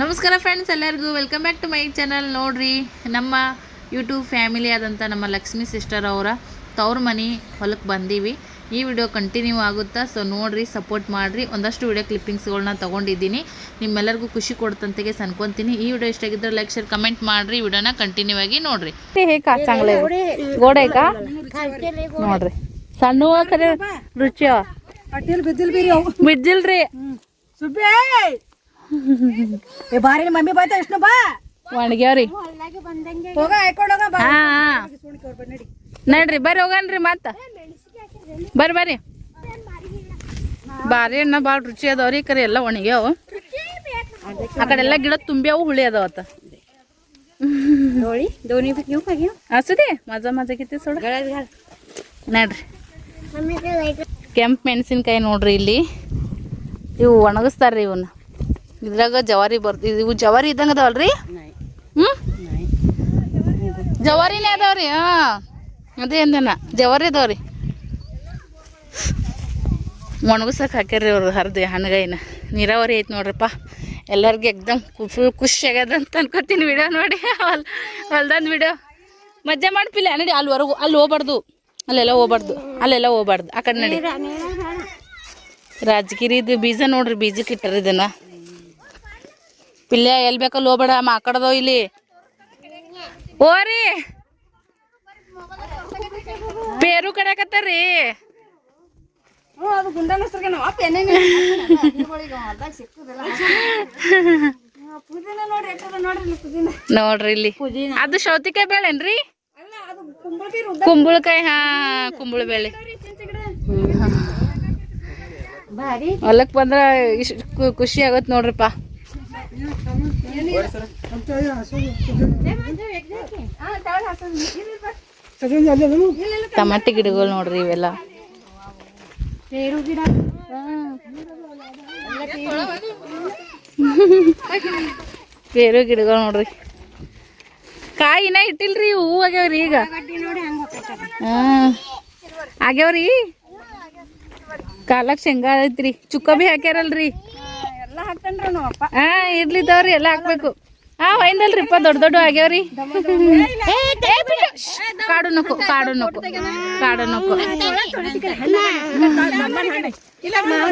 ನಮಸ್ಕಾರ ಫ್ರೆಂಡ್ಸ್ ಎಲ್ಲರಿಗೂ welcome back to my channel ನೋಡ್ರಿ ನಮ್ಮ ಯೂಟ್ಯೂಬ್ ಫ್ಯಾಮಿಲಿ ಆದಂಥ ನಮ್ಮ ಲಕ್ಷ್ಮಿ ಸಿಸ್ಟರ್ ಅವರ ತವ್ರ ಮನೆ ಹೊಲಕ್ಕೆ ಬಂದೀವಿ. ಈ ವಿಡಿಯೋ ಕಂಟಿನ್ಯೂ ಆಗುತ್ತಾ? ಸೊ ನೋಡಿರಿ ಸಪೋರ್ಟ್ ಮಾಡಿರಿ. ಒಂದಷ್ಟು ವಿಡಿಯೋ ಕ್ಲಿಪ್ಪಿಂಗ್ಸ್ಗಳನ್ನ ತೊಗೊಂಡಿದ್ದೀನಿ. ನಿಮ್ಮೆಲ್ಲರಿಗೂ ಖುಷಿ ಕೊಡ್ತಂತೆಗೆ ಸನ್ಕೊತೀನಿ. ಈ ವಿಡಿಯೋ ಇಷ್ಟ ಆಗಿದ್ರೆ ಲೈಕ್ ಶೇರ್ ಕಮೆಂಟ್ ಮಾಡಿರಿ. ವಿಡಿಯೋನ ಕಂಟಿನ್ಯೂ ಆಗಿ ನೋಡಿರಿ. ನೋಡ್ರಿ. ಸಣ್ಣ ಕರೆ ರುಚಿಯ ಬಿದ್ದಿಲ್ರಿ. ಏ ಬಾರಿ ಮಮ್ಮಿ ಬಾಯ್ತಾ ವಿಷ್ಣು ಬಾ. ಒಣಗ್ಯಾವ್ರಿ ಹೋಗ ಹಾಕೊಂಡ್ ಹೋಗ ಬಾ. ನಡ್ರಿ ಬರ್ರಿ ಹೋಗನ್ರಿ ಮತ್ತ. ಬರ್ರಿ ಬರ್ರಿ. ಬಾರಿ ಅಣ್ಣ ಭಾಳ ರುಚಿ ಅದಾವ್ರಿ ಕರೆ ಎಲ್ಲ ಒಣಗ್ಯಾವ. ಆ ಕಡೆ ಎಲ್ಲ ಗಿಡ ತುಂಬ್ಯಾವು ಹುಳಿ ಅದಾವತ್ತ ಹಸುದೇ ಮಜಾ ಮಜಾ ಕಿತ್ತಿ ಸೋಡ. ನಡ್ರಿ. ಕೆಂಪು ಮೆಣಸಿನ್ಕಾಯಿ ನೋಡ್ರಿ ಇಲ್ಲಿ. ಇವು ಒಣಗಿಸ್ತಾರ್ರಿ ಇವನ್ನ ಇದ್ರಾಗ ಜವಾರಿ ಬರ್ತಿ ಇವು ಜವಾರಿ ಇದ್ದಂಗೆ ಅದಾವಲ್ರಿ? ಹ್ಮ್? ಜವಾರಿನೇ ಅದಾವ್ರಿ ಹಾಂ. ಅದೇ ಅಂದನ ಜವಾರಿ ಅದಾವ್ರಿ. ಒಣಗಿಸಕ್ಕೆ ಹಾಕ್ಯಾರ್ರಿ ಅವ್ರು ಹರಿದು ಹಣ್ಣಗೈನ ನೀರಾವರಿ ಐತೆ ನೋಡ್ರಪ್ಪ. ಎಲ್ಲರಿಗೂ ಎಕ್ದಮ್ ಫುಲ್ ಖುಷಿ ಆಗ್ಯದ ಅಂತ ಅನ್ಕೋತೀನಿ ವಿಡಿಯೋ ನೋಡಿ. ಹೊಲ್ ಹೊಲ್ದಂದು ವಿಡಿಯೋ. ಮಜಾ ಮಾಡ್ಪಿಲ್ಲ ನೋಡಿ ಅಲ್ಲಿವರೆಗೂ ಅಲ್ಲಿ ಹೋಗ್ಬಾರ್ದು. ಅಲ್ಲೆಲ್ಲ ಹೋಗ್ಬಾರ್ದು ಅಲ್ಲೆಲ್ಲ ಹೋಗ್ಬಾರ್ದು. ಆ ಕಡೆ ರಾಜಗಿರಿ ರಾಜಗಿರಿದು ಬೀಜ ನೋಡ್ರಿ ಬೀಜಕ್ಕೆ ಇಟ್ಟಾರ ಇದನ್ನು. ಪಿಲ್ಯ ಎಲ್ಲಿ ಬೇಕಲ್ಲಿ ಹೋಗ್ಬೇಡ ಮಾಕಡದೋ ಇಲ್ಲಿ. ಓರಿ. ಪೇರು ಕಡೆ ಕತ್ತರಿ ನೋಡ್ರಿ ಇಲ್ಲಿ. ಅದು ಸೌತಿಕಾಯಿ ಬೇಳೆನ್ರಿ ಕುಂಬಳಕಾಯಿ ಹಾ ಕುಂಬಳ ಬೇಳೆ. ಹೊಲಕ್ ಬಂದ್ರ ಇಷ್ಟು ಖುಷಿ ಆಗತ್ ನೋಡ್ರಿಪ್ಪ. ಟಮಾಟಿ ಗಿಡಗಳು ನೋಡ್ರಿ ಇವೆಲ್ಲ. ಪೇರು ಗಿಡಗಳು ನೋಡ್ರಿ. ಕಾಯಿನ ಇಟ್ಟಿಲ್ರಿ, ಹೂ ಆಗ್ಯಾವ್ರಿ ಈಗ. ಹ್ಮ್ ಆಗ್ಯಾವ್ರಿ? ಕಾಲಕ್ಕೆ ಶೇಂಗಾ ಐತ್ರಿ. ಚುಕ್ಕ ಬಿ ಹಾಕ್ಯಾರಲ್ರಿ. ಹಾ ಇರ್ಲಿ ತವ್ರಿ ಎಲ್ಲ ಹಾಕ್ಬೇಕು ಹಾ ಒಯ್ದಲ್ರಿಪ್ಪ ದೊಡ್ಡ ದೊಡ್ಡ ಆಗ್ಯಾವ್ರಿ ಕಾಡು ನಕು ಕಾಡು ನಕ್ಕು ಕಾಡು ನಕು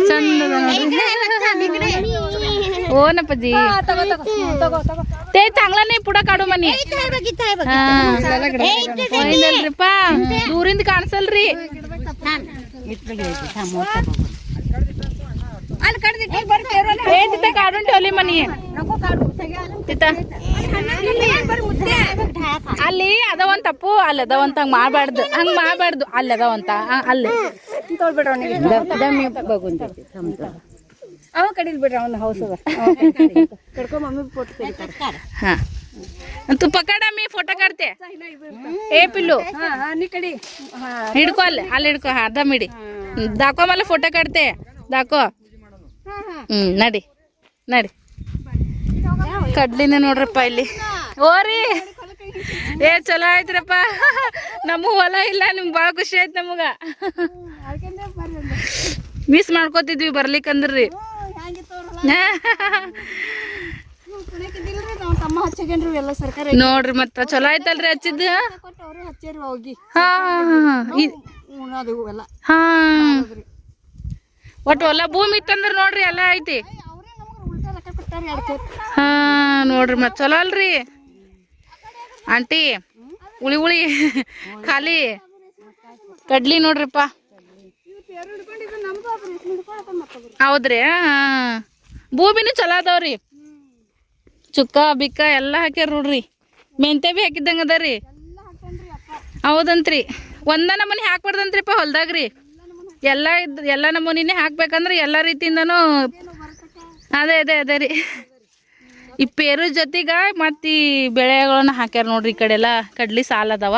ಚಂದ ಓನಪ್ಪಜಿ ತೇ ಚಾಂಗ್ಲಾನೇ ಪುಡ ಕಾಡು ಮನಿ ಒಯ್ದಲ್ರಿಪ್ಪ ದೂರಿಂದ ಕಾಣಿಸಲ್ರಿ ಅಲ್ಲಿ ಕಡ್ದಿಟ್ಟು ಬರ್ರಿ ಪೇರು ಅಲ್ಲಿ ಏ तिथं काढून ठेवली म्हणे नको ಕಾಡು तिथं ಅಲ್ಲಿ ಅದಾವಂತ ತಪ್ಪು ಅಲ್ಲಿ ಅದಾವಂತ ಹಂಗ್ ಮಾಡಬಾರ್ದು ಹಂಗ್ ಮಾಡಬಾರ್ದು ಅಲ್ಲಿ ಅದಾವಂತ ಆ, ಅಲ್ಲಿ ತೋಳ್ಬಿಡ್ರಿ ಅವನಿಗೆ ದಮ್ಮಿ ಬಗುಂತ ಅವ ಕಡಿಲ್ ಬಿಡ್ರಿ ಅವ್ನ ಹೌಸ್ ಅದ ಕಡ್ಕೊ ಮಮ್ಮಿ ಫೋಟೋ ತೆಗಿತಾರೆ हा तू पकड मी फोटो काढते ए पिल्लू ಹಾ ಹಾ ನೀ ಕಡಿ ಹಾ हिडको ಅಲ್ಲಿ ಅಲ್ಲಿ ಹಿಡ್ಕೊ ಹಾ ದಮ್ ಹಿಡಿ दाखव मला फोटो काढते दाखव ಹ್ಮ್ ನಡಿ ನಡಿ. ಕಡ್ಲಿನ ನೋಡ್ರಪ್ಪ ಇಲ್ಲಿ. ಓರಿ ಏ ಚಲೋ ಆಯ್ತ್ರಪ್ಪ. ನಮಗ ಹೊಲ ಇಲ್ಲ ನಿಮ್ಗೆ ಭಾಳ ಖುಷಿ ಆಯ್ತು ನಮಗ. ಮಿಸ್ ಮಾಡ್ಕೋತಿದ್ವಿ ಬರ್ಲಿಕ್ಕಂದ್ರಿ ನೋಡ್ರಿ ಮತ್ತ ಚಲೋ ಆಯ್ತಲ್ರಿ ಹಚ್ಚಿದ್ದು? ಹಾ ಹಾ ಹಾ ಒಟ್ಟು ಹೊಲ ಭೂಮಿ ಇತ್ತಂದ್ರ ನೋಡ್ರಿ ಎಲ್ಲ ಐತಿ. ಹಾ, ನೋಡ್ರಿ ಮತ್ ಚಲೋ ಅಲ್ರಿ. ಆಂಟಿ ಉಳಿ ಉಳಿ ಖಾಲಿ. ಕಡ್ಲಿ ನೋಡ್ರಿಪ್ಪ. ಹೌದ್ರಿ ಭೂಮಿನೂ ಚಲೋ ಅದಾವ್ರಿ. ಚುಕ್ಕ, ಬಿಕ್ಕ ಎಲ್ಲ ಹಾಕ್ಯಾರ ನೋಡ್ರಿ. ಮೆಂತೆ ಬಿ ಹಾಕಿದ್ದಂಗ ಅದಾರಿ. ಹೌದಂತ್ರಿ. ಒಂದ ನಮೂನಿ ಹಾಕ್ಬಾರ್ದಂತ್ರಿಪ್ಪ ಹೊಲ್ದಾಗ್ರಿ. ಎಲ್ಲ ಎಲ್ಲ ನಮೂನಿನೇ ಹಾಕ್ಬೇಕಂದ್ರೆ ಎಲ್ಲ ರೀತಿಯಿಂದನೂ ಅದೇ ಅದೇ ಅದೇ ರೀ. ಈ ಪೇರು ಜೊತೆಗೆ ಮತ್ತು ಈ ಬೆಳೆಗಳನ್ನ ಹಾಕ್ಯಾರ ನೋಡ್ರಿ ಈ ಕಡೆ ಎಲ್ಲ ಕಡ್ಲಿ ಸಾಲ ಅದಾವ.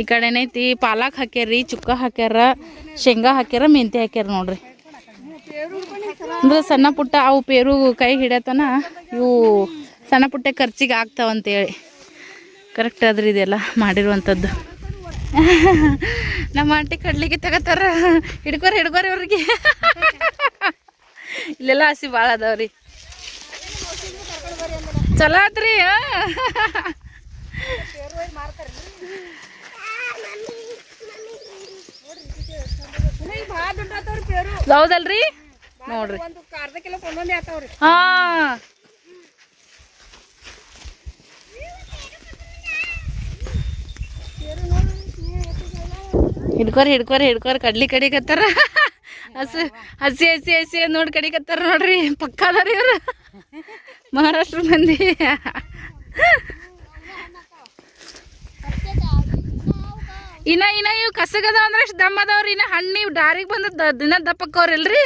ಈ ಕಡೆ ಏನೈತಿ ಪಾಲಕ್ ರೀ, ಚುಕ್ಕ ಹಾಕ್ಯಾರ, ಶೇಂಗಾ ಹಾಕ್ಯಾರ ಮೆಂತೆ ಹಾಕ್ಯಾರ ನೋಡ್ರಿ. ಅಂದ್ರೆ ಸಣ್ಣ ಪುಟ್ಟ ಅವು ಪೇರು ಕೈ ಹಿಡತನ ಇವು ಸಣ್ಣ ಪುಟ್ಟ ಖರ್ಚಿಗೆ ಆಗ್ತಾವಂತೇಳಿ. ಕರೆಕ್ಟ್ ಅದ್ರಿ ಇದೆಲ್ಲ ಮಾಡಿರುವಂಥದ್ದು ನಮ್ಮ ಆಂಟಿ ಕಡ್ಲಿಗೆ ತಗೋತಾರ. ಹಿಡ್ಕೋರಿ ಹಿಡ್ಕೋರಿ ಅವ್ರಿಗೆ. ಇಲ್ಲೆಲ್ಲ ಹಸಿ ಭಾಳ ಅದಾವ್ರಿ ಚಲೋ ಆತ್ರಿ. ಹೌದಲ್ರಿ? ನೋಡ್ರಿ. ಹಾ. ಹಿಡ್ಕೋರಿ ಹಿಡ್ಕೋರಿ ಹಿಡ್ಕೋರಿ, ಕಡ್ಲಿ ಕಡಿಕತ್ತಾರ ಹಸಿ ಹಸಿ ಹಸಿ ಹಸಿ ನೋಡಿ ಕಡಿಕತ್ತಾರ ನೋಡ್ರಿ. ಪಕ್ಕ ಅದಾರ ಇವ್ರು. ಮಹಾರಾಷ್ಟ್ರ ಮಂದಿ. ಇನ್ನ ಇನ್ನ ಇವ್ ಕಸಗದ ಅಂದ್ರೆ ಅಷ್ಟು ದಮ್ ಅದಾವ್ರಿ. ಇನ್ನ ಹಣ್ಣು ಇವ್ ಡಾರಿಗೆ ಬಂದ ದಿನ ದಪ್ಪಕ್ಕವ್ರಿಲ್ರಿ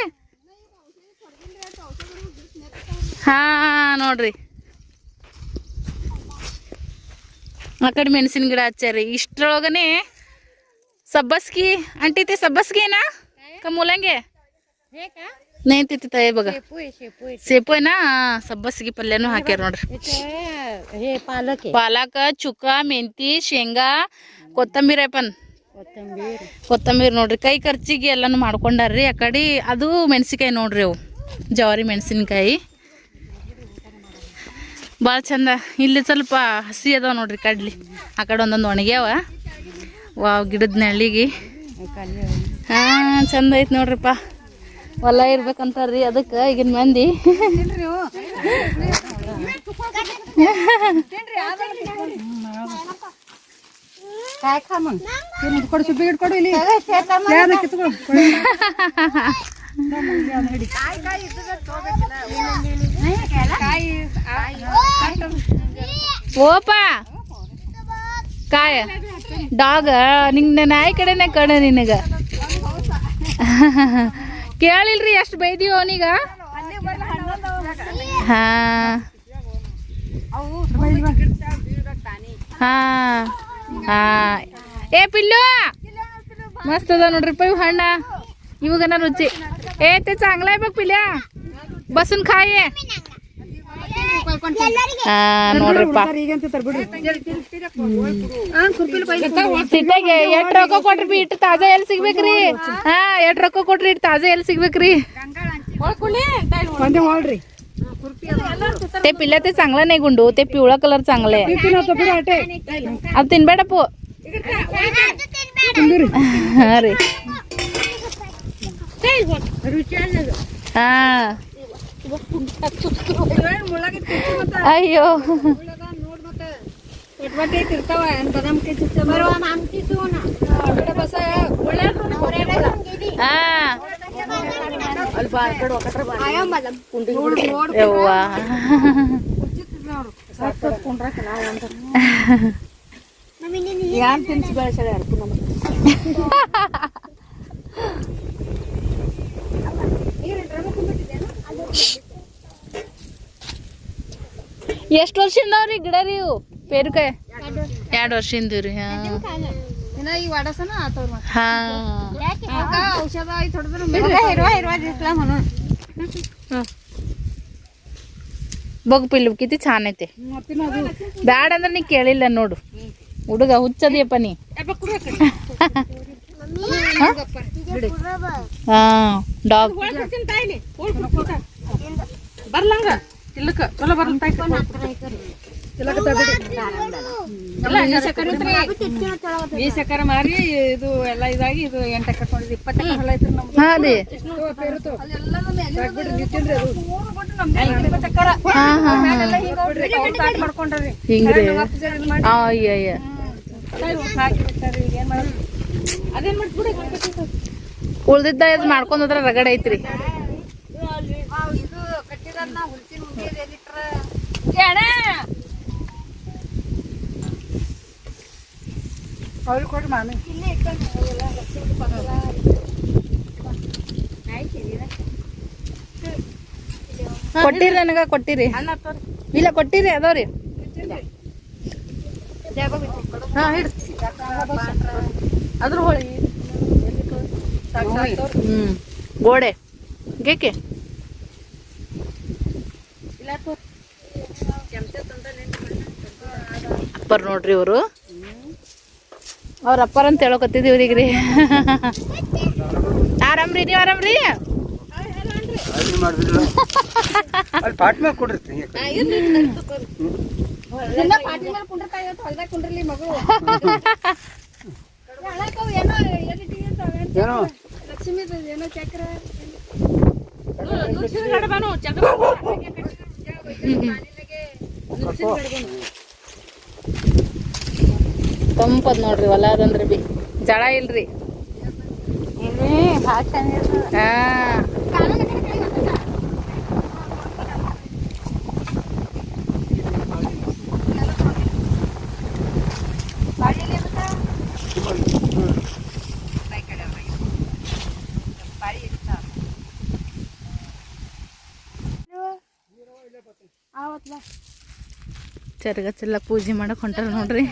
ಹಾ, ನೋಡ್ರಿ. ಆ ಕಡೆ ಮೆಣಸಿನ ಗಿಡ ಹಚ್ಚಾರಿ ಇಷ್ಟ್ರೊಳಗನೆ ಸಬ್ಬಸ್ಗಿ ಅಂಟಿತಿ ಸಬ್ಬಸ್ಗಿನಾ ಕ ಮೂಲಂಗೆ ನೇಂತಿತಿ ತಾಯಿ ಬಗ ಸೇಪು ಏನಾ ಸಬ್ಬಸ್ಗಿ ಪಲ್ಯನೂ ಹಾಕ್ಯಾರ ನೋಡ್ರಿ हे पालक आहे ಪಾಲಕ ಚುಕ್ಕ ಮೆಂತಿ ಶೇಂಗಾ ಕೊತ್ತಂಬರಿ ಅಪ್ಪನ್ कोथिंबीर ಕೊತ್ತಂಬರಿ ನೋಡ್ರಿ ಕೈ ಖರ್ಚಿಗೆ ಎಲ್ಲಾನು ಮಾಡ್ಕೊಂಡಾರ್ರಿ ಆ ಕಡೆ ಅದು ಮೆಣಸಿನ್ಕಾಯಿ ನೋಡ್ರಿ ಅವು ಜವಾರಿ ಮೆಣಸಿನ್ಕಾಯಿ ಭಾಳ ಚಂದ ಇಲ್ಲಿ ಸ್ವಲ್ಪ ಹಸಿ ಅದಾವ ನೋಡ್ರಿ ಕಡ್ಲಿ ಆ ಕಡೆ ಒಂದೊಂದು ಒಣಗ್ಯಾವ ವಾವ್ ಗಿಡದ ನೆಳ್ಳಿಗೆ. ಹಾಂ ಚಂದ ಐತೆ ನೋಡ್ರಿಪ್ಪ. ಹೊಲ ಇರ್ಬೇಕಂತಾರ್ರಿ ಅದಕ್ಕೆ ಈಗಿನ ಮಂದಿ. ಓಪಾ. ಕಾಯ. ಡಾಗ ನಿಂಗೆ ನಾಯಿ ಕಡೆನೆ ಕಣ ನಿನಗ. ಕೇಳಿಲ್ರಿ ಎಷ್ಟು ಬೈದೀವಿ ಅವನೀಗ. ಹಾ. ಏ ಪಿಲ್ಲು. ಮಸ್ತ್ ಅದ ನೋಡ್ರಿಪ್ಪ ಪೈ ಹಣ್ಣ. ಇವಾಗ ರುಚಿ. ಏ ಚಾಂಗ್ಲ ಇವಾಗ ಪಿಲ್ಯ. ಬಸನ್ ಖಾಯೇ ನೋಡ್ರಿಪ್ಪ ಸಿಟ್ಟಾಗೆ ಎಷ್ಟ್ ರೊಕ್ಕ ಕೊಟ್ರಿ ಬಿ ಇಟ್ಟು ತಾಜಾ ಎಲ್ಲಿ ಸಿಗ್ಬೇಕ್ರಿ ಹಾ ಎಷ್ಟ್ ರೊಕ್ಕ ಕೊಟ್ರಿ ಇಟ್ಟು ತಾಜಾ ಎಲ್ಲಿ ಸಿಗ್ಬೇಕ್ರಿ ಒಂದೇ ಮಾಡ್ರಿ ते पिल्ल्या ते चांगलं नाही गुंडू ते पिवळा कलर चांगलं आहे ಆಟೆ ಅದು ತಿನ್ಬೇಡಪ್ಪು ಹಾ ರೀ ಹಾ ಅಯ್ಯೋ. ಯಾನ್ ತಿನ್ಸಿ ಯಾರು ನಮ್ಗೆ? ಎಷ್ಟು ವರ್ಷದಿಂದ ಅವ್ರಿ ಗಿಡ ರೀ ಇವು ಪೇರುಕಾಯ ಎರಡು ವರ್ಷದಿಂದ ರೀ ಬಗ್ ಪಿಲ್ಲು ಕಿತಿ ಛಾನ್ ಐತೆ ಬ್ಯಾಡ ಅಂದ್ರೆ ನೀ ಕೇಳಿಲ್ಲ ನೋಡು ಹುಡುಗ ಹುಚ್ಚದಿಯಪ್ಪ ನೀ ಹಾ ಡಾಗ್ ಬರ್ಲಂಗ ಇಲ್ಲಕ ಚಲೋ ಬರ್ಲ ಈ ಸಕ್ಕರೆ ಮಾರಿ ಇದು ಎಲ್ಲ ಇದಾಗಿ ಇದು ಎಂಟ ಕಟ್ಕೊಂಡಿದ್ದು ಇಪ್ಪತ್ತು ಎಕರೆ ಹೊಲ ಐತ್ರಿ ನಮ್ದು. ಹಾ ರೀ. ಮಾಡ್ಕೊಂಡ್ರಿ. ಹಿಂಗ್ರಿ. ಮಾಡೋದು? ಅದೇನ್ ಮಾಡ್ಬಿಡಿ ಉಳ್ದಿದ್ದ ಇದು ಮಾಡ್ಕೊಂಡ್ ಹೋದ್ರ ರಗಡ ಐತ್ರಿ ಇದು ಕಟ್ಟಿರೋದ್ನ ಹುಲ್ಸಿನ ಮುಂದೆ ಎಲ್ಲಿಟ್ರ ಅವ್ರಿಗೆ ಕೊಡ್ರಿ ಮಾಮಿ. ಕೊಟ್ಟಿರಿ ನನಗ ಕೊಟ್ಟಿರಿ. ಇಲ್ಲ ಕೊಟ್ಟಿರಿ ಅದಾವ್ರಿ. ಹಾ ಹಿಡ್ ಅದ್ರ ಹೋಳಿ. ಹ್ಮ್. ಗೋಡೆ. ಗೇಕೆ ಅಪ್ಪರ್ ನೋಡ್ರಿ ಇವರು. ಅವ್ರ ಅಪ್ಪರ್ ಅಂತ ಹೇಳಕತ್ತಿದ್ ಇವ್ರಿಗ್ರಿ ಆರಾಮ್ರಿ ನೀವ್ ಆರಾಮ್ರಿ? ಮಾಡಿದ್ರು ತಂಪದ್ ನೋಡ್ರಿ ಹೊಲ ಅದಂದ್ರಿ ಬಿ. ಜಳ ಇಲ್ರಿ. ಹಾ. ಚರ್ಗ ಚೆಲ್ಲ ಪೂಜೆ ಮಾಡಕ್ ಹೊಂಟಾರ ನೋಡ್ರಿ.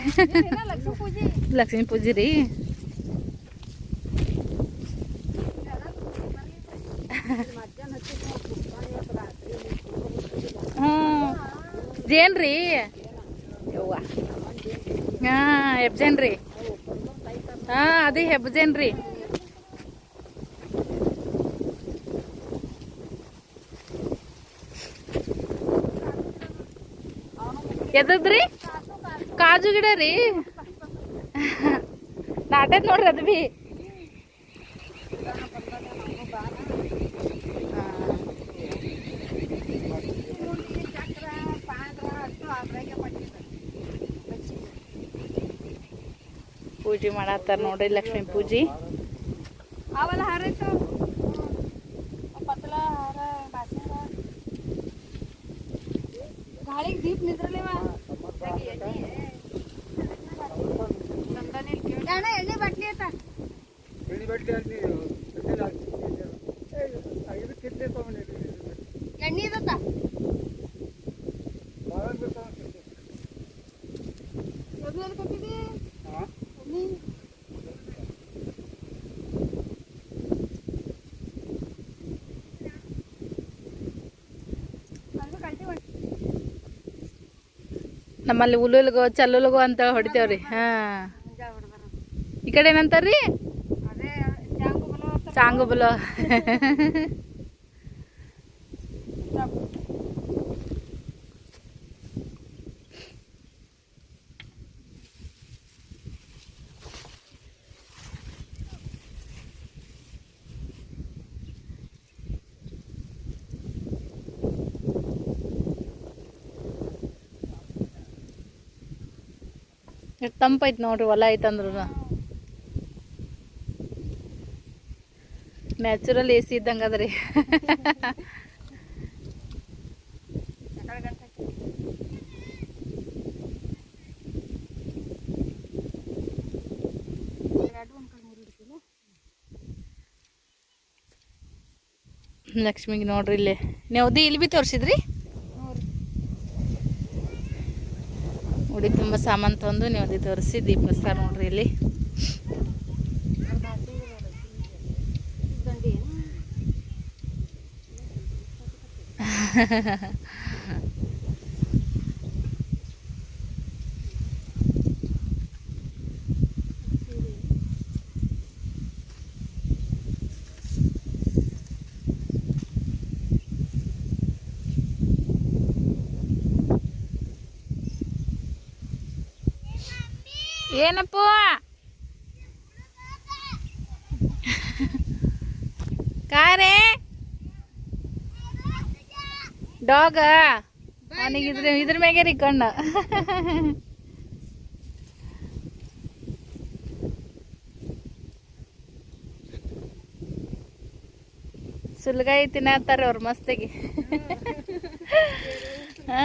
ಲಕ್ಷ್ಮೀ ಪೂಜೆ ರೀ. ಜೇನ್ರಿ ಯವ್ವ. ಹಾ ಹೆಬ್ಜೇನ್ರಿ ಹಾ, ಅದೇ ಹೆಬ್ಜೇನ್ರಿ ಎದದ್ರಿ? ಕಾಜು ಗಿಡ ರೀ. ನಾಟದ್ ನೋಡ್ರಿ ಅದು ಬಿ ಪೂಜೆ ಮಾಡತ್ತಾರ ನೋಡ್ರಿ ಲಕ್ಷ್ಮೀ ಪೂಜೆ. ಅವೆಲ್ಲ ಹಾರ ನಮ್ಮಲ್ಲಿ ಉಲುಲ್ಗೋ ಚಲ್ಲುಲ್ಗೋ ಅಂತ ಹೊಡಿತೇವ್ರಿ. ಹಾ. ಈ ಕಡೆ ಏನಂತಾರ್ರಿ? ಚಾಂಗು ಬಲೋ ತಂಪೈತ್ ನೋಡ್ರಿ, ಹೊಲ ಐತಂದ್ರೂ ನ್ಯಾಚುರಲ್ ಎ ಸಿ ಇದ್ದಂಗೆ ಅದ್ರಿ. ಲಕ್ಷ್ಮಿಗೆ ನೋಡ್ರಿ ಇಲ್ಲಿ. ನೀವು ಇಲ್ಲಿ ಬಿ ತೋರಿಸಿದ್ರಿ? ತುಂಬ ಸಾಮಾನು ತಂದು ನೀವು ನೆವದಿ ತೋರಿಸಿ ದೀಪ ನೋಡ್ರಿ ಇಲ್ಲಿ. ಏನಪ್ಪ? ಕಾರೇ? ಡಾಗ? ನನಗೆ ಇದ್ರ ಇದ್ರ ಮ್ಯಾಗೆ ರೀ ಕಣ್ಣು. ಸುಲ್ಗಾಯಿ ತಿನ್ನತ್ತಾರ ಅವ್ರ ಮಸ್ತಾಗಿ. ಹಾ.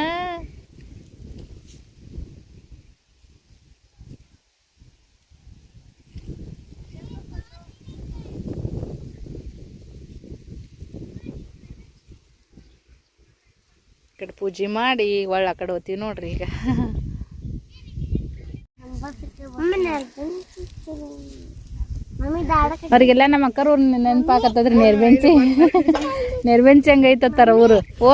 ಪೂಜೆ ಮಾಡಿ ಒಳ್ಳೆ ಕಡೆ ಹೋಗ್ತೀವಿ ನೋಡ್ರಿ ಈಗ. ಅವ್ರಿಗೆಲ್ಲ ನಮ್ಮ ಅಕ್ಕರ ಊರು ನೆನಪಾಕತ್ತದ್ರಿ ನೆರ್ಬೆಂಚಿ. ಹೆಂಗ ಹಂಗೈತತ್ತಾರ ಊರು. ಓ.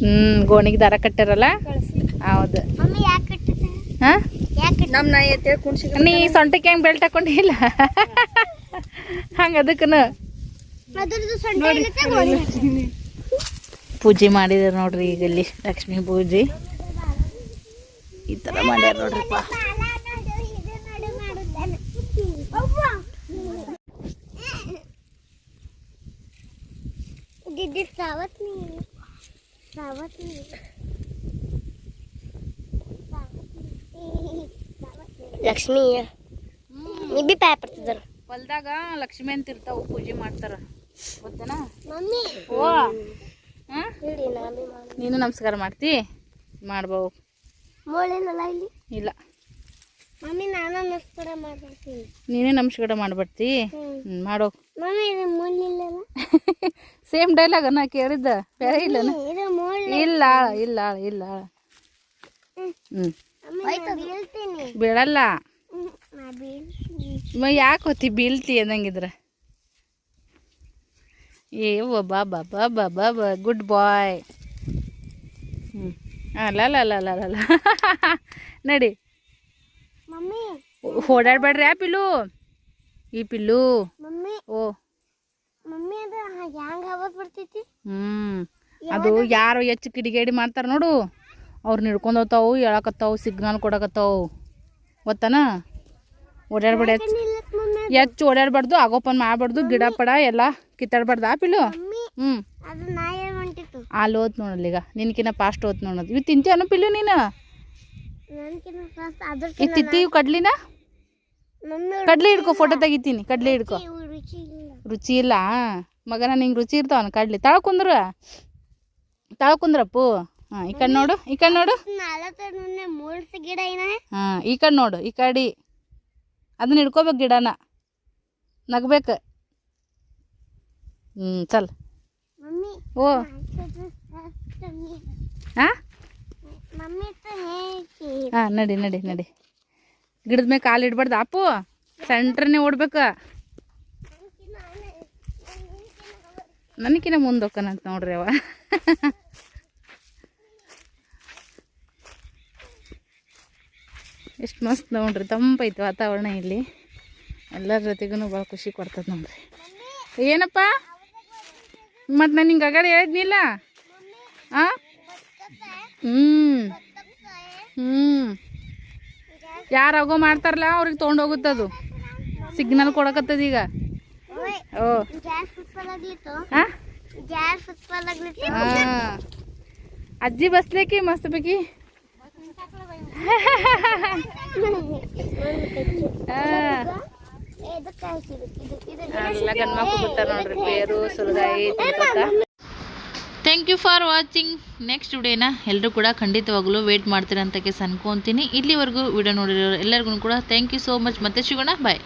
ಹ್ಮ್, ಗೋಣಿಗೆ ದಾರ ಕಟ್ಟಾರಲ್ಲ? ಹೌದು. ನೀ ಸೊಂಟಕ್ಕೆ ಹೆಂಗ್ ಬೆಲ್ಟ್ ಹಾಕೊಂಡಿಲ್ಲ ಹಂಗ ಅದಕ್ಕನ ಪೂಜೆ ಮಾಡಿದಾರೆ ನೋಡ್ರಿ ಈಗ ಇಲ್ಲಿ ಲಕ್ಷ್ಮೀ ಪೂಜೆ. ಈ ಥರ ಮಾಡ್ಯಾರ ನೋಡ್ರಿಪ್ಪ. ಲಕ್ಷ್ಮೀ. ನಿಬ್ಬಿ ಪಾಯ ಪಡ್ತಿದ್ರು ಹೊಲ್ದಾಗ ಲಕ್ಷ್ಮೀ ಅಂತ ಇರ್ತಾವ ಪೂಜೆ ಮಾಡ್ತಾರ. ಗೊತ್ತೇನಾ? ಓ ನಾನು ನಮಸ್ಕಾರ ಮಾಡ್ತಿ? ಮಾಡ್ಬೋ. ಇಲ್ಲಿ? ಇಲ್ಲ. ಮಮ್ಮಿ ನಾನು ನಮಸ್ಕಾರ ಮಾಡ್ತೀನಿ ನೀನೇ ನಮಸ್ಕಾರ ಮಾಡ್ಬರ್ತಿ? ಹ್ಞೂ ಮಾಡೋ. ಮಮ್ಮಿ ಇದು ಮುಳ್ಳಿಲ್ಲಲ್ಲ ಸೇಮ್ ಡೈಲಾಗ್ ನಾ ಕೇಳಿದ್ದ. ಬೇರೆ ಇಲ್ಲ ಇಲ್ಲ. ಇಲ್ಲ ಇಲ್ಲ. ಹ್ಞೂ ಬೀಳಲ್ಲ. ಯಾಕೆ ಹೋತಿ ಬೀಳ್ತಿ ಅಂದಂಗಿದ್ರ? ಏ ಬಾ ಬಾ ಬಾ ಬಾ ಬಾ ಬಾ ಗುಡ್ ಬಾಯ್ ಹ್ಞೂ ಅಲ್ಲ ಅಲ್ಲ ಅಲ್ಲ ಅಲ್ಲ ಅಲ್ಲ ನಡಿ. ಮಮ್ಮಿ. ಓಡಾಡ್ಬೇಡ್ರಿ ಆ ಪಿಲ್ಲು. ಈ ಪಿಲ್ಲು. ಮಮ್ಮಿ. ಓ. ಮಮ್ಮಿ ಅದು ಯಾರು ಹೆಚ್ಚು ಕಿಡಿಗೇಡಿ ಮಾಡ್ತಾರ ನೋಡು. ಅವ್ರನ್ನ ಹಿಡ್ಕೊಂಡು ಹೋಗ್ತಾವು ಹೇಳಕತ್ತಾವು ಸಿಗ್ನಲ್ ಕೊಡಕತ್ತಾವು. ಗೊತ್ತಾನ? ಓಡಾಡ್ಬೇಡ ಮಮ್ಮಿ ಓಡಾಡ್ಬಾರ್ದು ಆಗೋಪನ್ ಮಾಡ್ಬಾರ್ದು ಗಿಡ ಪಡ ಎಲ್ಲ ಕಿತ್ತಾಡ್ಬಾರ್ದು. ಆ ಏನ್ ಹೊಂಟಿತ್ತು ಅಲ್ಲಿ ಓದ್ ನೋಡಲ್ಲ ಈಗ ನಿನ್ಕಿನ ಫಾಸ್ಟ್ ಓದ್ ನೋಡೋದು ಇವು ತಿಂತೀಯನ ಪಿಲ್ಲು ನೀನು? ಇದು ತಿಂತಿ ಇವು ಕಡ್ಲಿನ? ಕಡ್ಲಿ ಹಿಡ್ಕೊ ಫೋಟೋ ತೆಗಿತೀನಿ ಕಡ್ಲಿ ಹಿಡ್ಕೊ. ರುಚಿ ಇಲ್ಲ. ಮಗನ ನಿಂಗೆ ರುಚಿ ಇರ್ತಾವನ ಕಡ್ಲಿ. ತಾಳ ಕುಂದ್ರ? ತಾಳ ಕುಂದ್ರಪ್ಪು? ಹಾಂ ಈ ಕಡೆ ನೋಡು ಈ ಕಡೆ ನೋಡು. ಹಾಂ ಈ ಕಡೆ ನೋಡು ಈ ಕಡೆ. ಅದನ್ನ ಹಿಡ್ಕೋಬೇಕು ಗಿಡನ. ನಗ್ಬೇಕು. ಹ್ಞೂ ಚಲ್. ಓ. ಹಾಂ ಹಾಂ ನಡಿ ನಡಿ ನಡಿ. ಗಿಡದ ಮೇಲೆ ಕಾಲು ಇಡ್ಬಾರ್ದು. ಅಪ್ಪು ಸೆಂಟ್ರನ್ನೇ ಓಡ್ಬೇಕು. ಮುಂದೆ ಹೋಗ್ಕನಂತ ನೋಡ್ರಿ ಅವ. ಎಷ್ಟು ಮಸ್ತ್ ನೋಡ್ರಿ ತಂಪೈತಿ ವಾತಾವರಣ ಇಲ್ಲಿ. ಎಲ್ಲರ ಜೊತೆಗೂ ಭಾಳ ಖುಷಿ ಕೊಡ್ತದೆ ನೋಡ್ರಿ ಏನಪ್ಪ? ಮತ್ತು ನಾನು ಹಿಂಗೆ ಅಗಾಡಿ ಹೇಳಿದ್ನಿಲ್ಲ? ಹಾಂ ಹ್ಞೂ ಹ್ಞೂ ಯಾರು ಆಗೋ ಮಾಡ್ತಾರಲ್ಲ ಅವ್ರಿಗೆ ತೊಗೊಂಡು ಅದು. ಸಿಗ್ನಲ್ ಕೊಡಕತ್ತದ ಈಗ. ಓ. ಹಾಂ ಅಜ್ಜಿ ಬಸ್ಲೇಕಿ ಮಸ್ತ್ ಬೇಕಿ ಇದಕ್ಕೆ ಹಾಕಿದ್ದು ಇದು ಇದು ನೋಡ್ರಿ thank you for watching next ವಿಡಿಯೋನ ಎಲ್ಲರೂ ಕೂಡ ಖಂಡಿತವಾಗ್ಲೂ ವೇಟ್ ಮಾಡ್ತೀರ ಅಂತ ಕೇಸ್ ಇಲ್ಲಿವರೆಗೂ ವಿಡಿಯೋ ನೋಡಿರೋ ಎಲ್ಲರಿಗೂ ಕೂಡ ಥ್ಯಾಂಕ್ ಯು ಸೋ ಮಚ್ ಮತ್ತೆ ಸಿಗೋಣ. ಬಾಯ್